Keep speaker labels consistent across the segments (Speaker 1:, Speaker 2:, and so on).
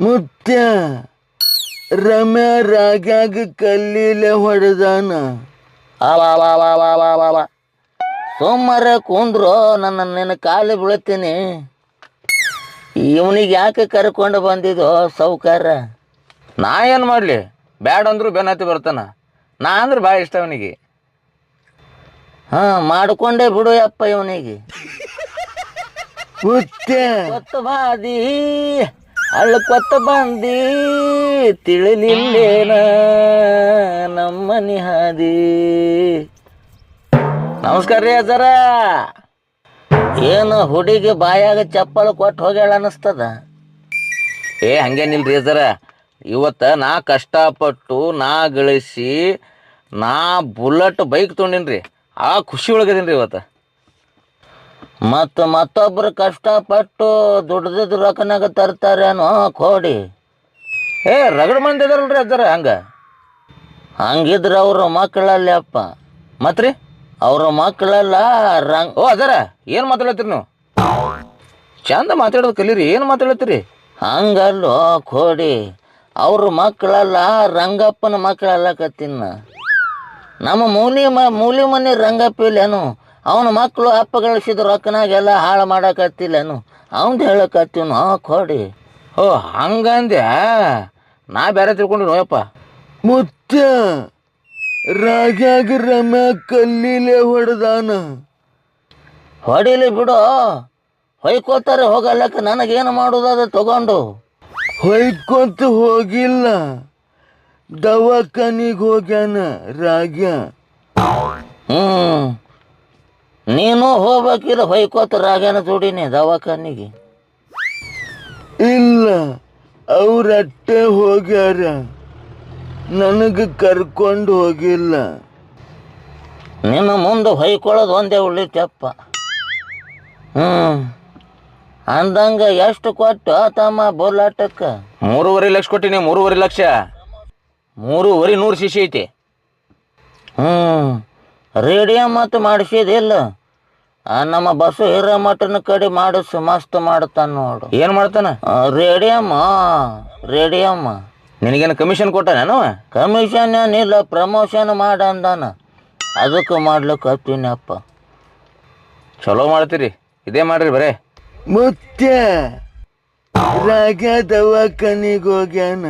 Speaker 1: ಮುತ್ಯ. ರಮ್ಯ ರಾಗ್ಯಾಗ ಕಲ್ಲಿಲೆ ಹೊಡೆದಾನ.
Speaker 2: ಅವ ಸೋಮವಾರ ಕುಂದ್ರು ನನ್ನ ನಿನ್ನ ಕಾಲು ಬೀಳ್ತೀನಿ. ಇವನಿಗೆ ಯಾಕೆ ಕರ್ಕೊಂಡು ಬಂದಿದ್ದು ಸೌಕಾರ?
Speaker 3: ನಾ ಏನು ಮಾಡಲಿ? ಬ್ಯಾಡ ಅಂದ್ರೂ ಬೆನ್ನತ್ತಿ ಬರ್ತಾನ. ನಾ ಅಂದ್ರೆ ಭಾಳ ಇಷ್ಟ ಅವನಿಗೆ.
Speaker 2: ಹಾಂ ಮಾಡಿಕೊಂಡೇ ಬಿಡು ಯಪ್ಪ ಇವನಿಗೆ. ಗೊತ್ತು ಬಾದಿ. ಅಳ್ಳ ಕೊತ್ತ ಬಂದಿ ತಿಳಿಲಿಲ್ಲೇನ ನಮ್ಮ ನಿಹಾದಿ ನಮಸ್ಕಾರ ರೀ ಅಜ್ಜರ. ಏನು ಹುಡುಗಿ ಬಾಯಾಗ ಚಪ್ಪಲ್ ಕೊಟ್ಟು ಹೋಗ್ಯಾಳ ಅನ್ನಿಸ್ತದ?
Speaker 3: ಏ, ಹಂಗೇನಿಲ್ರಿ ಅಜರ ಇವತ್ತು ನಾ ಕಷ್ಟಪಟ್ಟು ನಾ ಗಳಿಸಿ ನಾ ಬುಲೆಟ್ ಬೈಕ್ ತೊಗೊಂಡಿನ್ರಿ. ಆ ಖುಷಿ ಒಳಗದೀನಿ ರೀ ಇವತ್ತು?
Speaker 2: ಮತ್ತು ಮತ್ತೊಬ್ಬರು ಕಷ್ಟಪಟ್ಟು ದುಡ್ದಿದ್ ರೊಕ್ಕನಾಗ ತರ್ತಾರೇನೋ ಕೋಡಿ.
Speaker 3: ಏ, ರಗಡ್ ಮಂದಿ ಇದಾರಲ್ರಿ ಅದರ ಹಂಗೆ?
Speaker 2: ಹಂಗಿದ್ರೆ ಅವ್ರ ಮಕ್ಕಳಲ್ಲಿ ಅಪ್ಪ.
Speaker 3: ಮತ್ರಿ?
Speaker 2: ಅವ್ರ ಮಕ್ಕಳೆಲ್ಲ ರಂಗ್
Speaker 3: ಓ ಅದರ ಏನು ಮಾತಾಡತ್ತೀರಿ ನೀವು? ಚಂದ ಮಾತಾಡೋದು ಕಲೀರಿ, ಏನು ಮಾತಾಡತ್ತೀರಿ
Speaker 2: ಹಂಗಲ್ಲೋ ಕೋಡಿ. ಅವ್ರ ಮಕ್ಕಳೆಲ್ಲ ರಂಗಪ್ಪನ ಮಕ್ಕಳೆಲ್ಲ ಕತ್ತಿನ. ನಮ್ಮ ಮೂಲಿ ಮ ಮೂಲಿ ಮನೆ ರಂಗಪ್ಪ ಇಲ್ಲೇನು? ಅವನ ಮಕ್ಕಳು ಅಪ್ಪ ಗಳಿಸಿದ ರೊಕ್ಕನಾಗೆಲ್ಲ ಹಾಳು ಮಾಡಾಕತ್ತಿಲ್ಲನೂ? ಅವ್ನು ಹೇಳಕತ್ತೀವಿ ಹಾ ಕೊಡಿ.
Speaker 3: ಓ ಹಂಗಂದ್ಯ? ನಾ ಬೇರೆ ತಿಳ್ಕೊಂಡು ನೋಯಪ್ಪ
Speaker 1: ಮುತ್ತ ರಾಜಾಗ ರಮ್ಯಾ ಕಲ್ಲಿಲೆ ಹೊಡೆದಾನ.
Speaker 2: ಹೊಡಿಲಿ ಬಿಡು. ಹೊಯ್ಕೋತಾರೆ ಹೋಗಲ್ಲಕ್ಕೆ ನನಗೇನು ಮಾಡೋದು ಅದು ತಗೊಂಡು?
Speaker 1: ಹೊಯ್ಕೊಂತ ಹೋಗಿಲ್ಲ. ದವಾಖಾನಿಗೆ ಹೋಗ್ಯಾನ ರಾಗ್ಯ.
Speaker 2: ಹ್ಞೂ ನೀನು ಹೋಗ್ಬೇಕಿಲ್ಲ ಹೊಯ್ಕೋತ ರಾಗನ ದುಡಿನಿ ದವಾಖಾನಿಗೆ.
Speaker 1: ಇಲ್ಲ ಅವ್ರಟ್ಟೆ ಹೋಗ್ಯಾರ. ನನಗೆ ಕರ್ಕೊಂಡು ಹೋಗಿಲ್ಲ.
Speaker 2: ನಿನ್ನ ಮುಂದೆ ಹೊಯ್ಕೊಳ್ಳೋದು ಒಂದೇ ಉಳಿತಪ್ಪ ಹ್ಞೂ ಅಂದಂಗೆ ಎಷ್ಟು ಕೊಟ್ಟು ತಮ್ಮ ಬೋಲಾಟಕ್ಕೆ
Speaker 3: ಮೂರುವರೆ ಲಕ್ಷ ಕೊಟ್ಟಿನಿ ಮೂರುವರೆ ಲಕ್ಷ. ಮೂರುವರೆ ನೂರು ಶಿಶಿ ಐತಿ.
Speaker 2: ಹ್ಞೂ ರೇಡಿಯೋ ಮತ್ತು ಮಾಡಿಸಿದಿಲ್ಲ ಆ ನಮ್ಮ ಬಸ್ಸು ಹಿರೇಮಠನ ಕಡೆ ಮಾಡಿಸು ಮಸ್ತ್ ಮಾಡ್ತಾನ ನೋಡು.
Speaker 3: ಏನು ಮಾಡ್ತಾನ?
Speaker 2: ರೇಡಿಯಮ್ಮ ರೇಡಿಯಮ್ಮ
Speaker 3: ನಿನಗೇನು ಕಮಿಷನ್ ಕೊಟ್ಟ ನಾನು
Speaker 2: ಕಮಿಷನ್ ಏನಿಲ್ಲ ಪ್ರಮೋಷನ್ ಮಾಡ ಅಂದಾನ. ಅದಕ್ಕೆ ಮಾಡ್ಲಿಕ್ಕೆ ಹತ್ತೀನಪ್ಪ
Speaker 3: ಚಲೋ ಮಾಡ್ತೀರಿ. ಇದೇ ಮಾಡ್ರಿ ಬರೇ.
Speaker 1: ಮುತ್ಯ ದವಾಖಾನಿಗೋಗ್ಯಾನ ದವಾಖಾನಿಗೆ ಹೋಗ್ಯಾನ.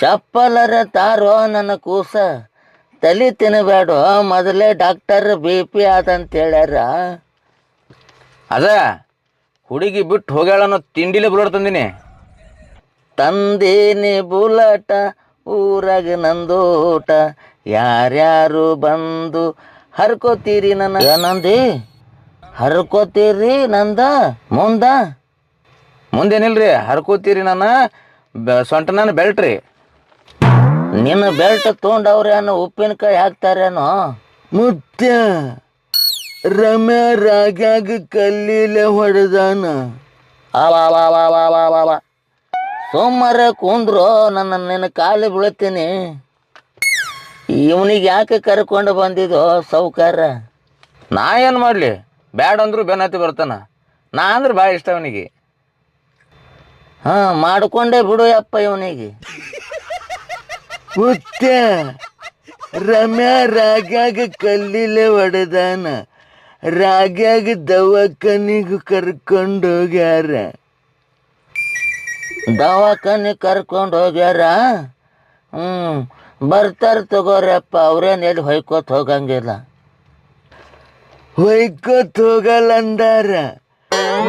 Speaker 2: ಚಪ್ಪಲರ ತಾರೋ ನನ್ನ ಕೂಸ. ತಲೆ ತಿನ್ನಬೇಡ ಮೊದಲೇ ಡಾಕ್ಟರ್ ಬಿ ಪಿ ಆದಂತ ಹೇಳ್ಯಾರ.
Speaker 3: ಅದ ಹುಡುಗಿ ಬಿಟ್ಟು ಹೋಗ್ಯಾಳ ಅನ್ನೋ ತಿಂಡಿಲೇ ಬುಲೋಡ್ ತಂದಿನಿ.
Speaker 2: ತಂದೇನಿ ಬುಲಟ ಊರಾಗ ನಂದೋಟ. ಯಾರ್ಯಾರು ಬಂದು ಹರ್ಕೋತೀರಿ ನನ್ನ? ನಂದಿ? ಹರ್ಕೋತೀರಿ ನಂದ? ಮುಂದ?
Speaker 3: ಮುಂದೇನಿಲ್ರಿ ಹರ್ಕೋತೀರಿ ನನ್ನ ಸೊಂಟನ ಸೊಂಟ ನನ್ನ ಬೆಲ್ಟ್ ರೀ
Speaker 2: ನಿನ್ನ ಬೆಲ್ಟ್ ಅನ್ನೋ ಉಪ್ಪಿನಕಾಯಿ ಹಾಕ್ತಾರೇನೋ
Speaker 1: ಮುತ್ಯ ರಮ್ಯಾ ರಾಗ್ಯಾಗ ಕಲ್ಲಿಲೆ ಹೊಡೆದಾನ.
Speaker 2: ಅವ ಸೋಮವಾರ ಕುಂದ್ರು ನನ್ನ ನಿನ್ನ ಕಾಲು ಬೀಳ್ತೀನಿ ಇವನಿಗೆ ಯಾಕೆ ಕರ್ಕೊಂಡು ಬಂದಿದ್ದು ಸೌಕಾರ.
Speaker 3: ನಾ ಏನು ಮಾಡಲಿ? ಬ್ಯಾಡ ಅಂದ್ರು ಬೆನ್ನತ್ತಿ ಬರ್ತಾನ. ನಾ ಅಂದ್ರೆ ಭಾಳ ಇಷ್ಟ ಅವನಿಗೆ.
Speaker 2: ಹಾ ಮಾಡ್ಕೊಂಡೇ ಬಿಡು ಯಪ್ಪ ಇವನಿಗೆ.
Speaker 1: ಮುತ್ಯ ರಮ್ಯಾ ರಾಗ್ಯಾಗ ಕಲ್ಲಿಲೆ ಒಡೆದಾನ. ರಾಗ್ಯಾಗ ದವಾಖಾನಿಗೆ ಕರ್ಕೊಂಡು ಹೋಗ್ಯಾರ
Speaker 2: ದವಾಖಾನೆ ಕರ್ಕೊಂಡು ಹೋಗ್ಯಾರ ಹ್ಞೂ ಬರ್ತಾರ ತಗೋರಪ್ಪ ಅವ್ರೇನು ಎಲ್ಲಿ ಹೊಯ್ಕೋತ ಹೋಗಂಗಿಲ್ಲ.
Speaker 1: ಹೊಯ್ಕೋತ್ ಹೋಗಲ್ಲ ಅಂದಾರ.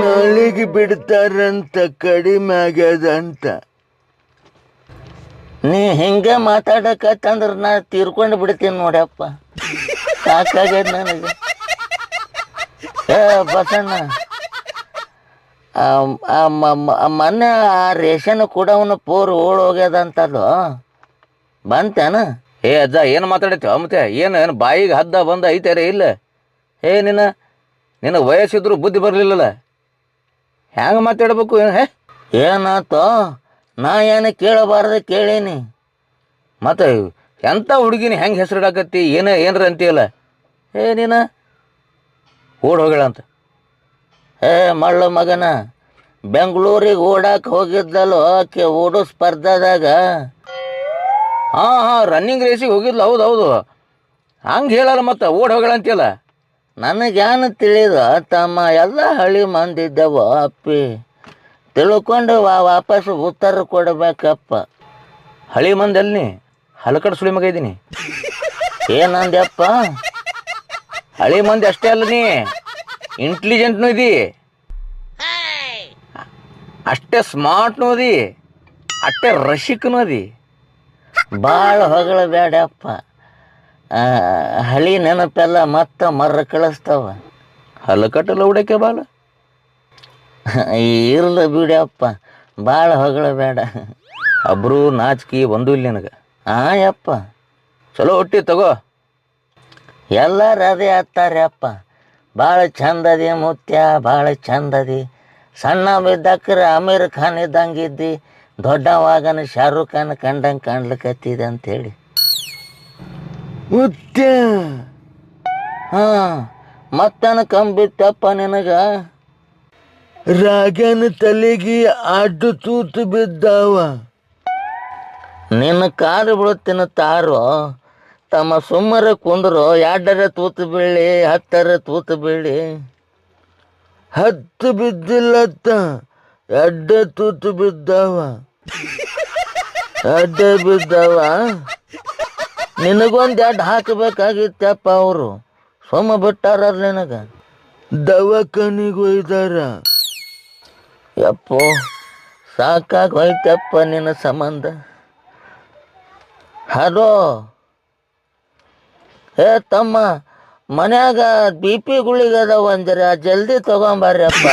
Speaker 1: ನಾಳಿಗೆ ಬಿಡ್ತಾರಂತ ಕಡಿಮೆ ಆಗ್ಯದಂತ
Speaker 2: ನೀ ಹಿಂಗೆ ಮಾತಾಡಕತ್ತಂದ್ರೆ ನಾ ತೀರ್ಕೊಂಡು ಬಿಡ್ತೀನಿ ನೋಡ್ಯಪ್ಪ. ಸಾಕಾಗ್ಯದ ನನಗೆ. ಏ ಬಸಣ್ಣ. ಮೊನ್ನೆ ಆ ರೇಷನ್ ಕೂಡ ಅವನು ಪೂರ್ ಓಡ್ ಹೋಗ್ಯದಂತಲ್ಲೋ ಬಂತೇನ?
Speaker 3: ಏ ಅಜ್ಜ ಏನು ಮಾತಾಡತ್ತೀವ ಮತ್ತೆ ಏನು ಏನು ಬಾಯಿಗೆ ಹದ್ದ ಬಂದ ಐತಾರೆ ಇಲ್ಲ? ಏ ನಿನ್ನ ನಿನ್ನ ವಯಸ್ಸಿದ್ರು ಬುದ್ಧಿ ಬರಲಿಲ್ಲಲ್ಲ? ಹೆಂಗೆ ಮಾತಾಡ್ಬೇಕು ಏನು ಹೇ?
Speaker 2: ಏನಾತೋ? ನಾ ಏನು ಕೇಳಬಾರ್ದು ಕೇಳೇನಿ.
Speaker 3: ಮತ್ತು ಎಂಥ ಹುಡುಗಿನ ಹೆಂಗೆ ಹೆಸರಿಡಾಕತ್ತಿ, ಏನು, ಏನರ ಅಂತೀಯಲ್ಲ? ಏ, ನೀನ ಓಡ್ ಹೋಗ್ಯಾಳಂತ
Speaker 2: ಏ, ಮಳ್ಳ ಮಗನ, ಬೆಂಗಳೂರಿಗೆ ಓಡಾಕ ಹೋಗಿದ್ದಲ್ಲೋ ಆಕೆ ಓಡೋ ಸ್ಪರ್ಧಾದಾಗ?
Speaker 3: ಹಾಂ ಹಾಂ ರನ್ನಿಂಗ್ ರೇಸಿಗೆ ಹೋಗಿದ್ಲು, ಹೌದು ಹೌದು. ಹಂಗೆ ಹೇಳಲ್ಲ ಮತ್ತೆ, ಓಡ್ ಹೋಗಳ
Speaker 2: ನನಗೇನು ತಿಳಿದ, ತಮ್ಮ ಎಲ್ಲ ಹಳ್ಳಿ ಮಂದಿದ್ದವ ಅಪ್ಪಿ. ತಿಳ್ಕೊಂಡು ವಾ ಉತ್ತರ ಕೊಡ್ಬೇಕಪ್ಪ.
Speaker 3: ಹಳಿ ಮಂದಿ ಹಲಕಡ ಸುಳಿ ಮಗ ಇದ್ದೀನಿ
Speaker 2: ಏನಂದ್ಯಪ್ಪ?
Speaker 3: ಹಳಿ ಮಂದಿ ಅಷ್ಟೇ ಅಲ್ಲ ನೀ? ಇಂಟೆಲಿಜೆಂಟ್ನು ಇದಿ. ಅಷ್ಟೇ ಸ್ಮಾರ್ಟ್ನು ಅದಿ ಅಷ್ಟೇ ರಸಿಕನು ಅದಿ
Speaker 2: ಭಾಳ ಹೊಗಳ ಬೇಡಪ್ಪ ಹಳಿ ನೆನಪೆಲ್ಲ ಮತ್ತೆ ಮರ ಕಳಿಸ್ತಾವ.
Speaker 3: ಹಲಕಟ್ಟಲ್ಲ ಉಡಕ್ಕೆ ಬಾಲ.
Speaker 2: ಇರ್ಲ ಬಿಡಪ್ಪ ಭಾಳ ಹೊಗಳ ಬೇಡ.
Speaker 3: ಅಬ್ರು ನಾಚಿಕೆ ಒಂದು ಇಲ್ಲ ನನಗೆ.
Speaker 2: ಹಾಂ ಯಪ್ಪ.
Speaker 3: ಚಲೋ ಹೊಟ್ಟಿ ತಗೋ.
Speaker 2: ಎಲ್ಲರೂ ಅದೇ ಹತ್ತಾರೆ ಅಪ್ಪ. ಭಾಳ ಚಂದದಿ ಮುತ್ಯ ಭಾಳ ಚಂದದಿ. ಸಣ್ಣ ಬಿದ್ದಕ್ರ ಅಮೀರ್ ಖಾನ್ ಇದ್ದಂಗೆ ಇದ್ದಿ ದೊಡ್ಡವಾಗನ ಶಾರುಖ್ ಖಾನ್ ಕಂಡಂಗೆ ಕಾಣ್ಲಿಕ್ಕತ್ತಿದೆ ಅಂತೇಳಿ.
Speaker 1: ಮುತ್ಯ.
Speaker 2: ಹಾಂ, ಮತ್ತನ ಕಂಬಿತ್ತಪ್ಪ ನಿನಗ.
Speaker 1: ರಾಗನ ತಲೆಗೆ ಅಡ್ಡು ತೂತು ಬಿದ್ದಾವ.
Speaker 2: ನಿನ್ನ ಕಾರು ಬೀಳುತ್ತಿನ ತಾರೋ ತಮ್ಮ ಸುಮ್ಮರ ಕುಂದ್ರು ಎರಡರ ತೂತು ಬೀಳಿ ಹತ್ತರ ತೂತು ಬೀಳಿ.
Speaker 1: ಹತ್ತು ಬಿದ್ದಿಲ್ಲತ್ತ ಎಡ್ಡ ತೂತು ಬಿದ್ದಾವ.
Speaker 2: ಅಡ್ಡ ಬಿದ್ದಾವ? ನಿನಗೊಂದು ಎಡ್ ಹಾಕಬೇಕಾಗಿತ್ತಪ್ಪ ಅವರು. ಸೋಮ ಬಿಟ್ಟಾರ ನಿನಗ.
Speaker 1: ದವಾಖಾನಿಗೆ ಒಯ್ದಾರ
Speaker 2: ಯಪ್ಪೋ ಸಾಕಾಗಿ ಹೋಯ್ತಪ್ಪ ನಿನ್ನ ಸಂಬಂಧ. ಹಲೋ. ಏ ತಮ್ಮ, ಮನ್ಯಾಗ ಬಿ ಪಿ ಗುಳಿಗದ ಜಲ್ದಿ ಜಲ್ದಿ ತಗೊಂಬರ್ರಪ್ಪ.